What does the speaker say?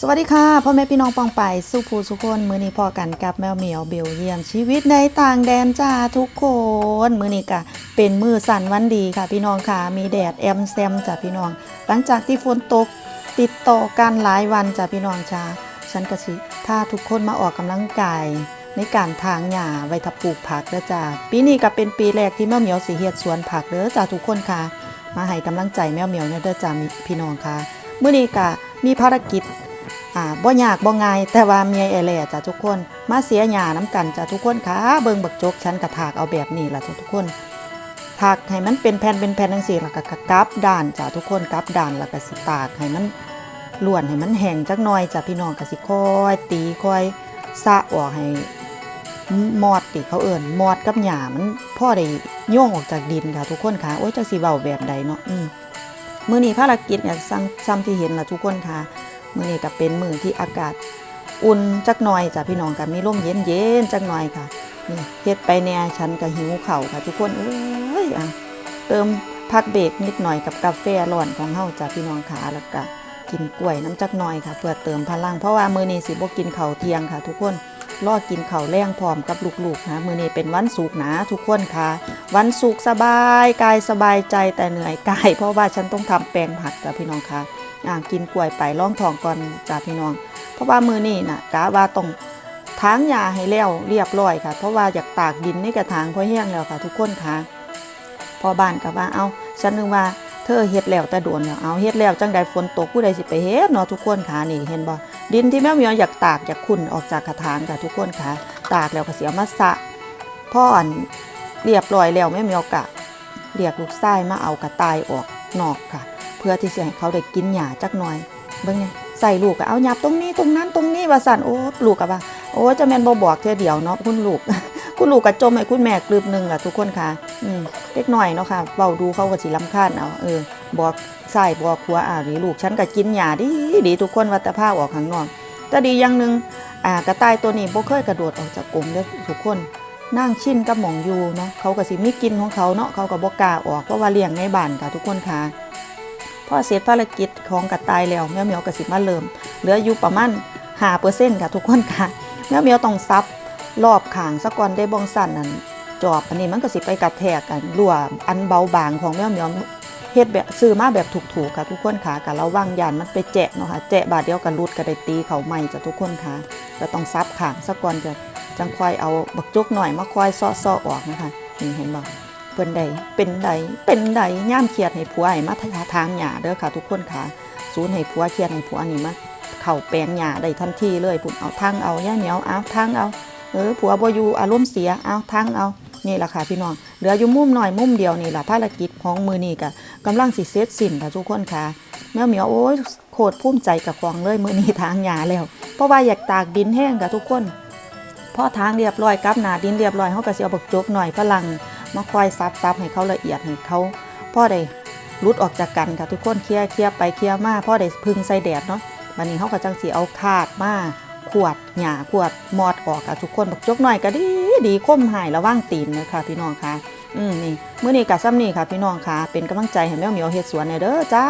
สวัสดีค่ะพ่อแม่พี่น้องปองไปสุภูสุคนมือนี้พอกันกับแมวเหมียวเบลเยียมชีวิตในต่างแดนจ้าทุกคน มือนี้ก็เป็นมือสั่นวันดีค่ะ พี่น้องค่ะมีแดดแอมแซมจ้ะพี่น้อง หลังจากที่ฝนตกติดต่อกันหลายวันจ้ะพี่น้องจ้าฉันก็สิพาทุกคนมาออกกำลังกายในการทางหญ้าไว้ทับปลูกผักเด้อจ้าปีนี้ก็เป็นปีแรกที่แมวเหมียวสิเฮ็ดสวนผักเด้อจ้าทุกคนค่ะ มาให้กำลังใจแมวเหมียวเนี่ยเด้อจ้าพี่น้องค่ะ มื้อนี้ก็มีภารกิจ อ่าบ่ยากบ่ง่ายแต่ว่าเมียไอแหล่จ้ะทุกคน มาเสียหญ้าน้ำกันจ้ะทุกคนค่ะเบิ่งบักจกฉันกระถากเอาแบบนี้ล่ะจ้ะทุกคนถากให้มันเป็นแผ่นเป็นแผ่นจังซี่แล้วก็กลับด้านจ้ะทุกคนกลับด้านแล้วก็สิตากให้มันล้วนให้มันแห้งจักหน่อยจ้ะพี่น้องก็สิค่อยตีค่อยสะออกให้มอดติเขาเอิ้นมอดกับหญ้ามันพ่อได้โย่งออกจากดินค่ะทุกคนค่ะโอ้ยจักสิเว้าแบบใดเนาะอืมมื้อนี้ภารกิจเนี่ยซ้ำที่เห็นล่ะทุกคนค่ะ มื้อนี้ก็เป็นมื้อที่อากาศอุ่นจักหน่อยจ้ะพี่น้องก็มีลมเย็นๆจักหน่อยค่ะนี่เฮ็ดไปแน่ฉันก็หิวเข้าค่ะ ทุกคนเอ้ยอะเติมพักเบรกนิดหน่อยกับกาแฟร้อนของเฮาจ้ะพี่น้องค่ะแล้วก็กินกล้วยน้ำจักหน่อยค่ะ เพื่อเติมพลังเพราะว่ามื้อนี้สิบ่กินข้าวเที่ยงค่ะ ทุกคนรอกินข้าวแรงพร้อมกับลูกๆนะมื้อนี้เป็นวันศุกนะทุกคนค่ะ วันศุกสบายกายสบายใจแต่เหนื่อยกายเพราะว่าฉันต้องทำแปลงผักจ้ะพี่น้องค่ะ อ่ากินกล้วยไปล่องทองก่อนจ้าพี่น้อง เพราะว่ามือนี่น่ะกะว่าต้องทางยาให้แล้วเรียบร้อยค่ะ เพราะว่าอยากตากดินในกระถางเพราะแห้งแล้วค่ะ ทุกคนค่ะพอบ้านกับว่าเอาฉันนึกว่าเธอเฮ็ดแล้วแต่โดนแล้วเอาเฮ็ดแล้วจังใดฝนตกผู้ใดสิไปเฮ็ดเนาะทุกคนค่ะนี่เห็นบ่ดินที่แม่เมียอยากตากอยากขุ่นออกจากกระถางค่ะทุกคนค่ะ ตากแล้วก็เสียมาสะพ่อนเรียบร้อยแล้วแม่เมียวกะเรียกลูกชายมาเอากระต่ายออกนอกค่ะ เพื่อที่จะให้เขาได้กินหญ้าจักหน่อยเบิ่งเนี่ยใส่ลูกก็เอาหยับตรงนี้ตรงนั้นตรงนี้ว่าสั่นโอ้ลูกก็ว่าโอ้จะแม่นบ่บอกเท่อเดียวเนาะคุณลูก คุณลูกก็จมให้คุณแม่กลืบหนึงล่ะทุกคนค่ะอืมเล็กหน้อยเนาะค่ะเว้าดูเขาก็สิรำคาญเอาเออบอกใส่บอกหัวอ้าวนี่ลูกฉันก็กินหญ้าดีดีทุกคนว่าแต่พาออกข้างนอกแต่ดีอย่างหนึ่งอ่ากระต่ายตัวนี้บ่เคยกระโดดออกจากกรงเด้อทุกคนนั่งชินกับหมองอยู่เนาะเขาก็สิมีกินของเขาเนาะเขาก็บ่กล้าออกเพราะว่าเลี้ยงในบ้านค่ะทุกคนค่ะ พอเสร็จภารกิจของกระต่ายแล้วแมวเหมียวก็สิมาเริ่มเหลืออยู่ประมาณ5เปอร์เซ็นต์ค่ะทุกคนค่ะแมวเหมียวต้องซับรอบขางซะก่อนได้บองสั่นนั่นจอบอันนี้มันก็สิไปกระแทกกันรั่วอันเบาบางของแมวเหมียวเฮ็ดแบบซื้อมาแบบถูกๆค่ะทุกคนค่ะกับระวังยานมันไปแจะเนาะค่ะแจะบาดเดียวกันรุดก็ได้ตีเขาใหม่จ้ะทุกคนค่ะก็ต้องซับขางซะก่อนจะจังคอยเอาบักจุกหน่อยมาคอยซ้อๆออกนะคะนี่เห็นบ่ พิ่นใดเป็นใดเป็นใดย่ามเครียดให้ผัวให้มาทาทางหญ้าเด้อค่ะทุกคนค่ะศูนย์ให้ผัวเครียดให้ผัวนี่มาเข้าแปลงหญ้าได้ทันทีเลยปุ่นเอาทางเอาย่าเหนียวเอาทางเอาเออผัวบ่อยู่อารมณ์เสียเอาทางเอานี่แหละค่ะพี่น้องเหลืออยู่มุมหน่อยมุมเดียวนี่แหละภารกิจของมือนี่ก็กำลังสิเสร็จสิ้นค่ะทุกคนค่ะแมวเหมียวโอ้ยโคตรภูมิใจกับควงเลยมือนี้ทางหญ้าแล้ว เพราะว่าอยากตากดินแห้งค่ะทุกคนพอทางเรียบร้อยกับหนาดินเรียบร้อยเขาก็สิเอาบักจกหน่อยฝรั่ง มาคอยซับซับให้เขาละเอียดให้เขาพ่อได้รุดออกจากกันค่ะทุกคนเคลียร์เคลียร์ไปเคลียร์มาพ่อได้พึ่งใส่แดดเนาะวันนี้เขาก็จังสีเอาคาดมาขวดหยาขวดมอดออกค่ะทุกคนบักจกหน่อยก็ดีดีคมหายระว่างตีนนะคะพี่น้องค่ะอืมนี่เมื่อนี้กับซ้ำนี่ค่ะพี่น้องค่ะ เป็นกำลังใจให้แมวเหมียวเฮ็ดสวนเนี่ยเด้อจ้า